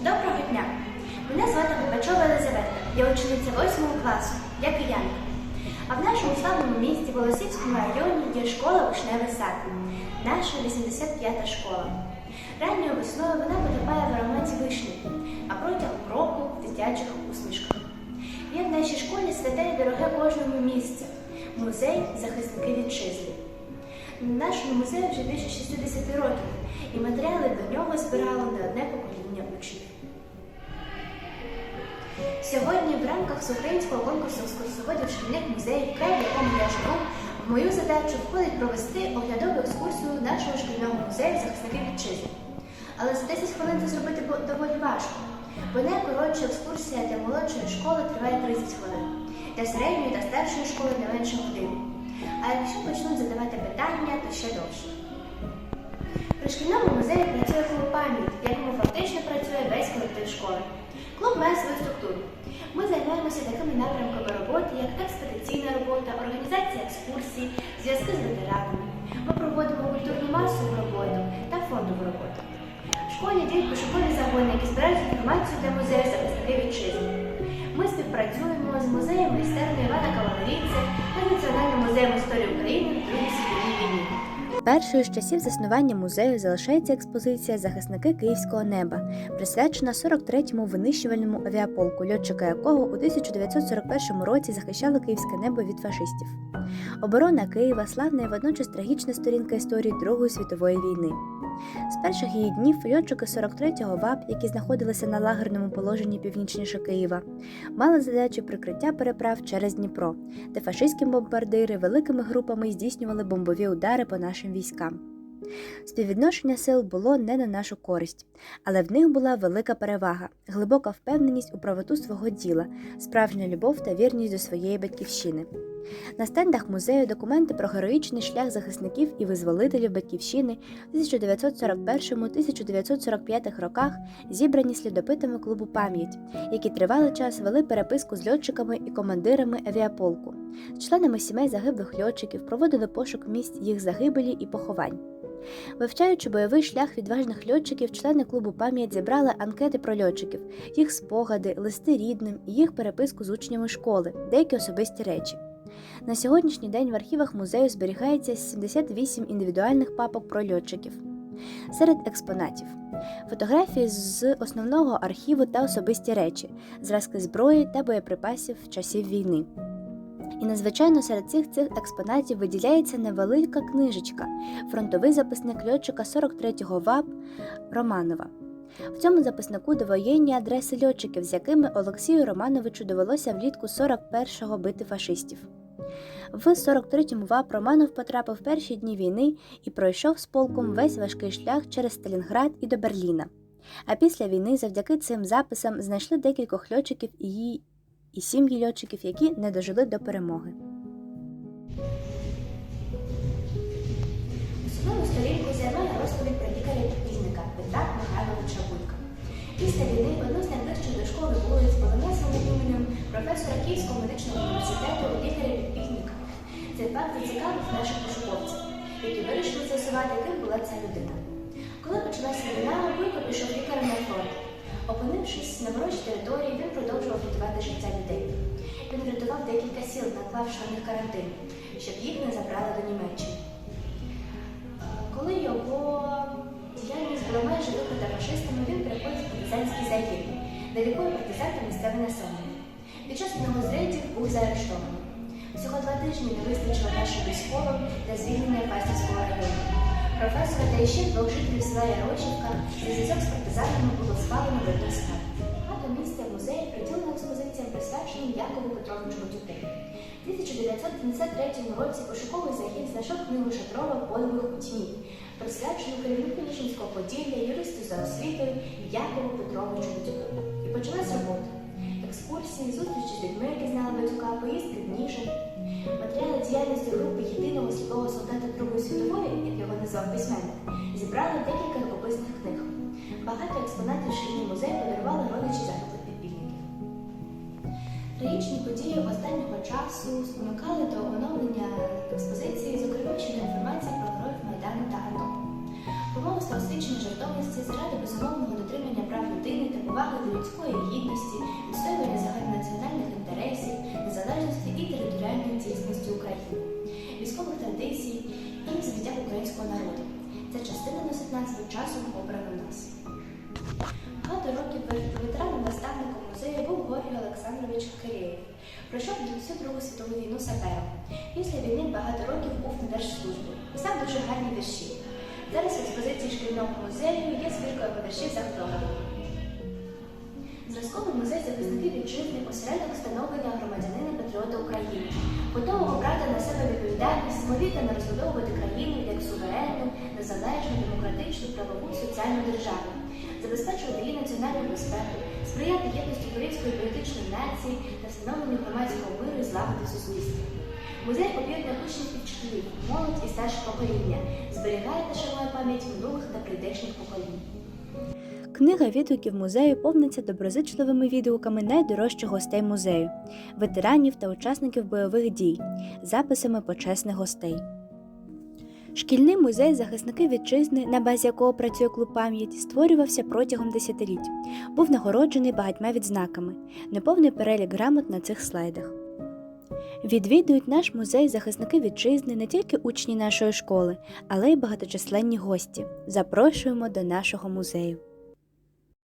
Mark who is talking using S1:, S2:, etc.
S1: Доброго дня! Мене звати Губачова Елизавета, я учениця 8 класу, як і Янка. А в нашому славному місті Волосівському районі є школа Вишневий сад, наша 85-та школа. Ранньою весною вона потопає в ароматі вишні, а протягом року в дитячих усмішках. Є в нашій школі святе і дороге кожному місця музей захисники вітчизни. Нашому музеї вже більше 60 років і матеріали до нього збирало не одне покоління учнів. Сьогодні в рамках всеукраїнського конкурсу екскурсоводів шкільних музеїв, край, в якому я живу, в мою задачу входить провести оглядову екскурсію нашого шкільного музею захисників вітчизни. Але за 10 хвилин це зробити доволі важко, бо найкоротша екскурсія для молодшої школи триває 30 хвилин, для середньої та старшої школи не менше години. А якщо почнуть задавати питання, то ще довше. При шкільному музеї працює клуб пам'ять, в якому фактично працює весь колектив школи. Клуб має свою структуру. Ми займаємося такими напрямками роботи, як експедиційна робота, організація екскурсій, зв'язки з ветеранами. Ми проводимо культурну масову роботу та фондову роботу. В школі діють пошукові загони, які збирають інформацію для музею захисників вітчизни. Ми співпрацюємо з музеєм майстерні Івана Калаворійця та Національним музеєм історії України в Другій світовій війні.
S2: Першою з часів заснування музею залишається експозиція Захисники київського неба, присвячена 43-му винищувальному авіаполку, льотчика якого у 1941 році захищали київське небо від фашистів. Оборона Києва славна і водночас трагічна сторінка історії Другої світової війни. З перших її днів льотчики 43-го ВАП, які знаходилися на лагерному положенні північніше Києва, мали задачу прикриття переправ через Дніпро, де фашистські бомбардири великими групами здійснювали бомбові удари по нашим військам. Співвідношення сил було не на нашу користь, але в них була велика перевага, глибока впевненість у правоту свого діла, справжня любов та вірність до своєї батьківщини. На стендах музею документи про героїчний шлях захисників і визволителів батьківщини в 1941-1945 роках зібрані слідопитами клубу пам'ять, які тривалий час вели переписку з льотчиками і командирами авіаполку. З членами сімей загиблих льотчиків проводили пошук місць їх загибелі і поховань. Вивчаючи бойовий шлях відважних льотчиків, члени клубу пам'ять зібрали анкети про льотчиків, їх спогади, листи рідним і їх переписку з учнями школи, деякі особисті речі. На сьогоднішній день в архівах музею зберігається 78 індивідуальних папок про льотчиків. Серед експонатів фотографії з основного архіву та особисті речі, зразки зброї та боєприпасів часів війни. І надзвичайно серед цих цих експонатів виділяється невелика книжечка фронтовий записник льотчика 43-го ВАП Романова. В цьому записнику довоєнні адреси льотчиків, з якими Олексію Романовичу довелося влітку 41-го бити фашистів. В 43-му ВАП Романов потрапив в перші дні війни і пройшов з полком весь важкий шлях через Сталінград і до Берліна. А після війни завдяки цим записам знайшли декількох льотчиків і її і сім'ї льотчиків, які не дожили до перемоги.
S1: Основну сторінку займає розповідь про лікаря-підпільника Петра Михайловича Будька. Після війни одну з найближчих до школи було названо іменем професора Київського медичного університету лікаря-підпільника. Цей факт зацікавив наших пошуковців, які вирішили з'ясувати, ким була ця людина. Коли почалася війна, Будько пішов лікарем на фронт. Опинившись на ворожій території, він продовжував рятувати життя людей. Він врятував декілька сіл, наклавши на них карантин, щоб їх не забрали до Німеччини. Коли його діяльність була майже викрита фашистами, він переходить в партизанський загін, де лікує партизанти місцеве населення. Під час одного з рейдів був заарештований. Всього два тижні не вистачило нашим військовим для звільнення Фастівського району. Професора та іще двох жителів села Ярочівка за зв'язок з партизанами було схвалено один склад. Багато місця в музеї приділено експозиціям, присвяченим Якову Петровичу Батюки. У 1973 році пошуковий загін знайшов книгу Шатрова Подвиг у тьмі, присвячену керівнику Ніжинського поділля, юристу за освітою Якову Петровичу Батюку. І почалась робота. Екскурсії, зустрічі з людьми, які знали Батюка, поїздки в Ніжин. Матеріали діяльності групи єдиного слідового солдата Другої світової, як його назвав письменник, зібрали декілька рукописних книг. Багато експонатів шкільний музей подарували родичі загиблих підпільників. Трагічні події останнього часу спонукали до оновлення експозиції, зокрема щодо інформації про героїв Майдану та АТО. Помолисто освічення жертовності заради безумовного дотримання прав людини та поваги до людської військових традицій і звиття українського народу. Ця частина носить назву часом обрано нас. Багато років ветераном наставником музею був Георгій Олександрович Киреєв. Пройшов до всю Другу світову війну сапером. Після війни багато років був на держслужбі. Писав дуже гарні вірші. Зараз в експозиції шкільного музею є збірка його віршів за автографом. Зразковий музей захисників вітчизни осередок становлення громадянина патріота України, готового брати на себе відповідальність, самовільно розбудовувати країну як суверенну, незалежну, демократичну, правову соціальну державу, забезпечувати її національну безпеку, сприяти єдності української політичної нації та встановленню громадського миру і злагоди в суспільстві. Музей об'єднує учнів і вчителів, молодь і старше покоління, зберігає та шанує пам'ять минулих та прийдешніх поколінь.
S2: Книга відгуків музею повниться доброзичливими відгуками найдорожчих гостей музею, ветеранів та учасників бойових дій, записами почесних гостей. Шкільний музей захисники вітчизни, на базі якого працює клуб пам'ять, створювався протягом десятиліть. Був нагороджений багатьма відзнаками, неповний перелік грамот на цих слайдах. Відвідують наш музей захисники вітчизни не тільки учні нашої школи, але й багаточисленні гості. Запрошуємо до нашого музею.